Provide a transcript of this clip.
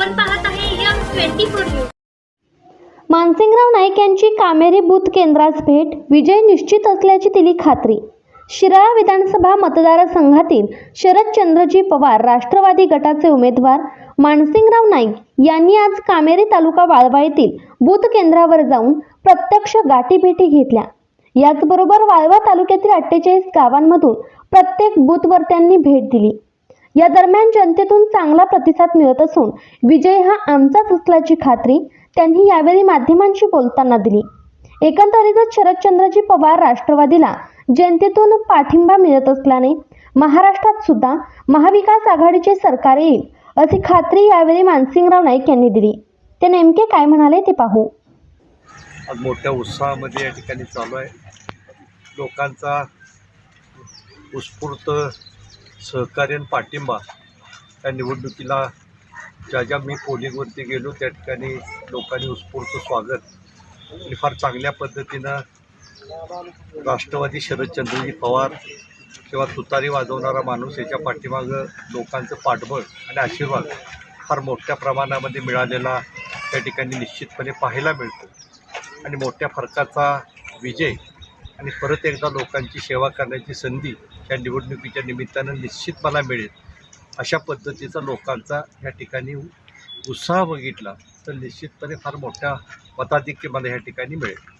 आपण पाहत आहे M twenty four news. Mansingrao Naik यांची कामेरी बूथ केंद्रास भेट विजय निश्चित असल्याची दिली खात्री. शिराळा विधानसभा मतदारसंघातील शरदचंद्रजी पवार राष्ट्रवादी गटाचे उमेदवार मानसिंगराव नाईक यांनी आज कामेरी तालुका वाळवा येथील बूथ केंद्रावर जाऊन प्रत्यक्ष गाठीभेटी घेतल्या. याचबरोबर वाळवा तालुक्यातील अठ्ठेचाळीस गावांमधून प्रत्येक बूथवर त्यांनी भेट दिली. या दरम्यान जनतेतून चांगला प्रतिसाद मिळत असून विजय हा आमचाच असल्याची खात्री त्यांनी यावेळी माध्यमांशी बोलताना दिली. एकंदरीतच शरदचंद्रजी पवार राष्ट्रवादीला जनतेतून पाठिंबा मिळत असल्याने महाराष्ट्रात सुद्धा महाविकास आघाडीचे सरकार येईल अशी खात्री यावेळी मानसिंगराव नाईक यांनी दिली. ते नेमके काय म्हणाले ते पाहू. आज मोठ्या उत्साहामध्ये या ठिकाणी चालू आहे. लोकांचा उत्स्फूर्त सहकार्य आणि पाठिंबा या निवडणुकीला ज्या ज्या मी पोलिंगवरती गेलो त्या ठिकाणी लोकांनी उत्स्फूर्त स्वागत आणि फार चांगल्या पद्धतीनं राष्ट्रवादी शरदचंद्रजी पवार किंवा तुतारी वाजवणारा माणूस याच्या पाठीमागं लोकांचं पाठबळ आणि आशीर्वाद फार मोठ्या प्रमाणामध्ये मिळालेला त्या ठिकाणी निश्चितपणे पाहायला मिळतो. आणि मोठ्या फरकाचा विजय आणि परत एकदा लोकांची सेवा करण्याची संधी या निवडणुकीच्या निमित्तानं निश्चित मला मिळेल. अशा पद्धतीचा लोकांचा या ठिकाणी उत्साह बघितला तर निश्चितपणे फार मोठ्या मताधिक्य मला या ठिकाणी मिळेल.